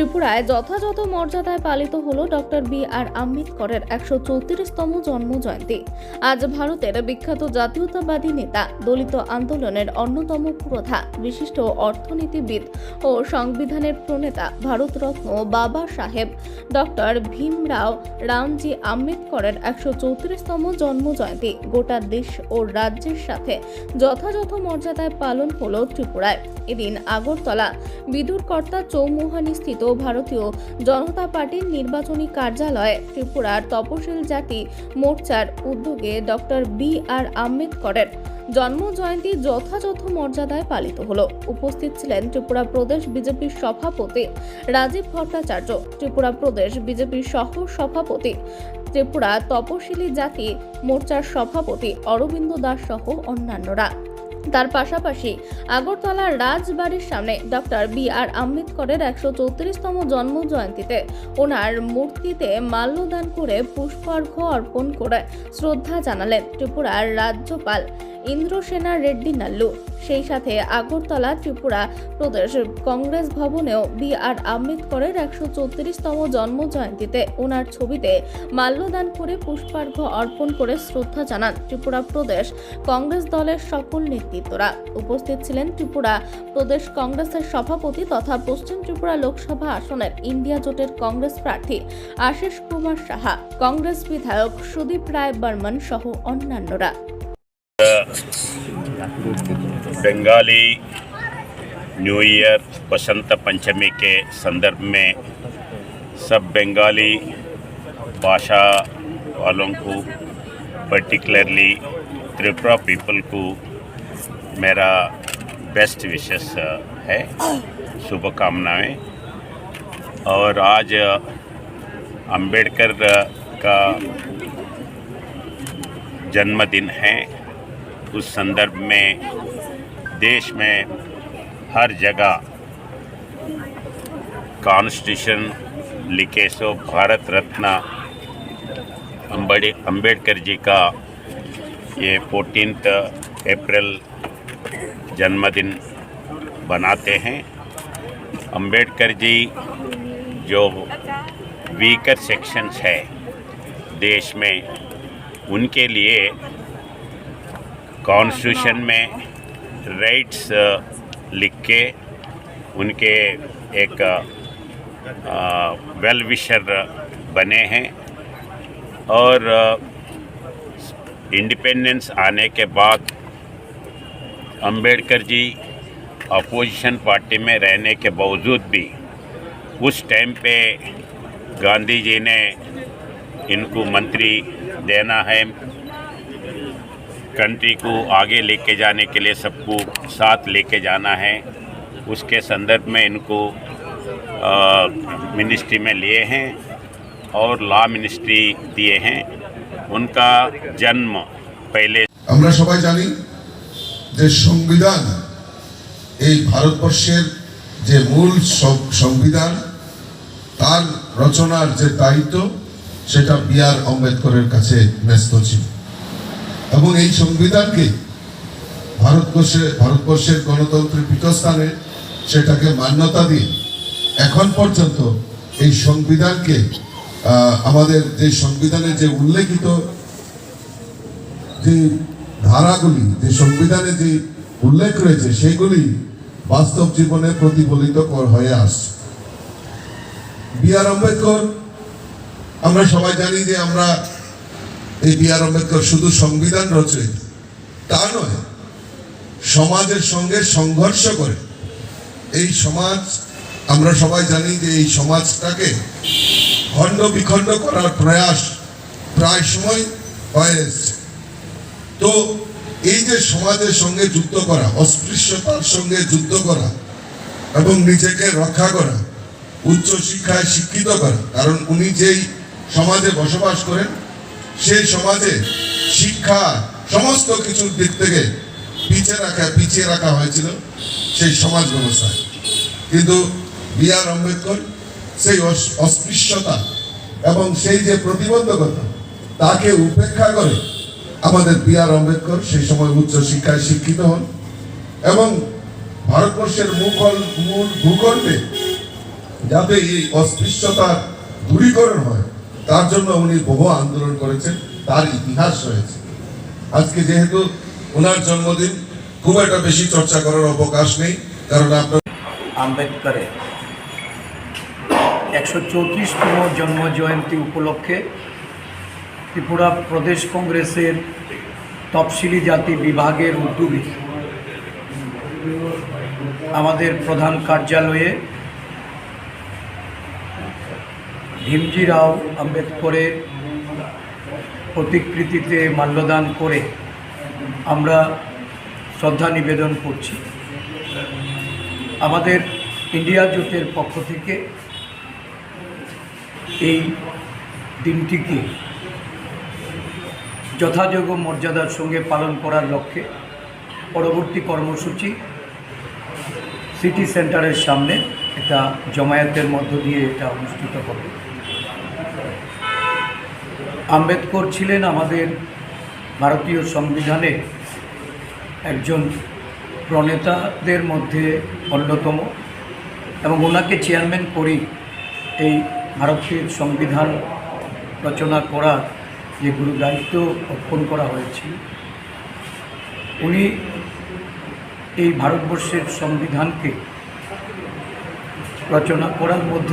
ত্রিপুরায় যথাযথ মর্যাদায় পালিত হলো ডক্টর বি আর আম্বেদকরের একশো চৌত্রিশতম জন্ম জয়ন্তী। আজ ভারতের বিখ্যাত জাতীয়তাবাদী নেতা, দলিত আন্দোলনের অন্যতম পুরোধা, বিশিষ্ট অর্থনীতিবিদ ও সংবিধানের প্রণেতা ভারতরত্ন বাবা সাহেব। ডক্টর ভীমরাও রামজি আম্বেদকরের একশো চৌত্রিশতম জন্ম জয়ন্তী। গোটা দেশ ও রাজ্যের সাথে যথাযথ মর্যাদায় পালন হলো ত্রিপুরায়। এদিন আগরতলা বিদুরকর্তা চৌমুহানি স্থিত ভারতীয় জনতা পার্টির নির্বাচনী কার্যালয়ে ত্রিপুরার তপশিল জাতি মোর্চার উদ্যোগে ডক্টর বি আর আম্বেদকরের জন্ম জয়ন্তী যথাযথ মর্যাদায় পালিত হলো। উপস্থিত ছিলেন ত্রিপুরা প্রদেশ বিজেপির সভাপতি রাজীব ভট্টাচার্য, ত্রিপুরা প্রদেশ বিজেপির সহ সভাপতি, ত্রিপুরা তপশিলি জাতি মোর্চার সভাপতি অরবিন্দ দাস সহ অন্যান্যরা। তার পাশাপাশি আগরতলার রাজবাড়ির সামনে ডক্টর বি আর আম্বেদকরের একশো চৌত্রিশতম জন্ম জয়ন্তীতে ওনার মূর্তিতে মাল্যদান করে পুষ্পার্ঘ্য অর্পণ করে শ্রদ্ধা জানালেন ত্রিপুরার রাজ্যপাল ইন্দ্রসেনা রেড্ডি নাল্লু। সেই সাথে আগরতলা, ত্রিপুরা প্রদেশ কংগ্রেস ভবনেও বি আর আম্বেদকরের একশো চৌত্রিশতম জন্ম জয়ন্তীতে ওনার ছবিতে মাল্যদান করে পুষ্পার্ঘ্য অর্পণ করে শ্রদ্ধা জানান ত্রিপুরা প্রদেশ কংগ্রেস দলের সকল নেতৃত্বরা। উপস্থিত ছিলেন ত্রিপুরা প্রদেশ কংগ্রেসের সভাপতি তথা পশ্চিম ত্রিপুরা লোকসভা আসনের ইন্ডিয়া জোটের কংগ্রেস প্রার্থী আশিস কুমার সাহা, কংগ্রেস বিধায়ক সুদীপ রায় বর্মন সহ অন্যান্যরা। बंगाली, न्यू ईयर, बसंत पंचमी के संदर्भ में सब बंगाली भाषा वालों को पर्टिकुलरली त्रिपुरा पीपल को, मेरा बेस्ट विशेष है। शुभकामनाएँ। और आज, अंबेडकर का जन्मदिन है। उस संदर्भ में देश में हर जगह कॉन्स्टिट्यूशन लिखे सो भारत रत्न अम्बेड अंबेडकर जी का ये फोर्टीनथ अप्रैल जन्मदिन बनाते हैं। अंबेडकर जी जो वीकर सेक्शंस है देश में, उनके लिए कॉन्स्टिट्यूशन में राइट्स लिख के उनके एक वेल विशर बने हैं और इंडिपेंडेंस आने के बाद अंबेडकर जी अपोजिशन पार्टी में रहने के बावजूद भी उस टाइम पे गांधी जी ने इनको मंत्री देना है। कंट्री को आगे लेके जाने के लिए सबको साथ लेके जाना है उसके संदर्भ में इनको मिनिस्ट्री में लिए हैं और लॉ मिनिस्ट्री दिए हैं उनका जन्म पहले আমরা সবাই জানি যে সংবিধান এই ভারতবর্ষের যে মূল সং- সংবিধান তার রচনার যে দায়িত্ব সেটা বি আর আম্বেদকরের কাছে ন্যস্ত ছিল এবং এই সংবিধানকে ভারতবর্ষে, ভারতবর্ষের গণতন্ত্রের পীঠস্থানে সেটাকে মান্যতা দিয়ে এখন পর্যন্ত এই সংবিধানকে আমাদের যে সংবিধানে যে উল্লেখিত যে ধারাগুলি, যে সংবিধানে যে উল্লেখ রয়েছে, সেগুলি বাস্তব জীবনে প্রতিফলিত হয়ে আসছে। বি আর আম্বেদকর, আমরা সবাই জানি যে আমরা এই বি আর আম্বেদকর শুধু সংবিধান রচে, তা নয়, সমাজের সঙ্গে সংঘর্ষ করে। এই সমাজ, আমরা সবাই জানি যে এই সমাজটাকে খণ্ড বিখণ্ড করার প্রয়াস প্রায় সময় হয়ে এসছে। তো এই যে সমাজের সঙ্গে যুদ্ধ করা, অস্পৃশ্যতার সঙ্গে যুদ্ধ করা এবং নিজেকে রক্ষা করা উচ্চ শিক্ষায় শিক্ষিত করা, কারণ উনি যেই সমাজে বসবাস করেন সেই সমাজে শিক্ষা সমস্ত কিছুর দিক থেকে পিছিয়ে রাখা পিছিয়ে রাখা হয়েছিল সেই সমাজ ব্যবস্থায়। কিন্তু বি আর আম্বেদকর সেই অস- অস্পৃশ্যতা এবং সেই যে প্রতিবন্ধকতা, তাকে উপেক্ষা করে আমাদের বি আর আম্বেদকর সেই সময় উচ্চ শিক্ষায় শিক্ষিত হন এবং ভারতবর্ষের মুঘল, মূল ভূখণ্ডে যাতে এই অস্পৃশ্যতার দূরীকরণ হয় তার জন্য উনি বহু আন্দোলন করেছেন, তার ইতিহাস রয়েছে। আজকে যেহেতু ওনার জন্মদিন, খুব একটা বেশি চর্চা করার অবকাশ নেই, কারণ আপনার আম্বেদকরের একশো চৌত্রিশতম জন্ম জয়ন্তী উপলক্ষে ত্রিপুরা প্রদেশ কংগ্রেসের তফসিলি জাতি বিভাগের উদ্যোগে আমাদের প্রধান কার্যালয়ে ভীমজি রাও আম্বেদকরের প্রতিকৃতিতে মাল্যদান করে আমরা শ্রদ্ধা নিবেদন করছি। আমাদের ইন্ডিয়া জোটের পক্ষ থেকে এই দিনটিকে যথাযোগ্য মর্যাদার সঙ্গে পালন করার লক্ষ্যে পরবর্তী কর্মসূচি সিটি সেন্টারের সামনে এটা জমায়েতের মধ্য দিয়ে এটা অনুষ্ঠিত হবে। আম্বেদকর ছিলেন আমাদের ভারতীয় সংবিধানের একজন প্রণেতাদের মধ্যে অন্যতম এবং ওনাকে চেয়ারম্যান করেই এই ভারতের সংবিধান রচনা করার যে গুরু দায়িত্ব অর্পণ করা হয়েছিল উনি এই ভারতবর্ষের সংবিধানকে রচনা করার মধ্যে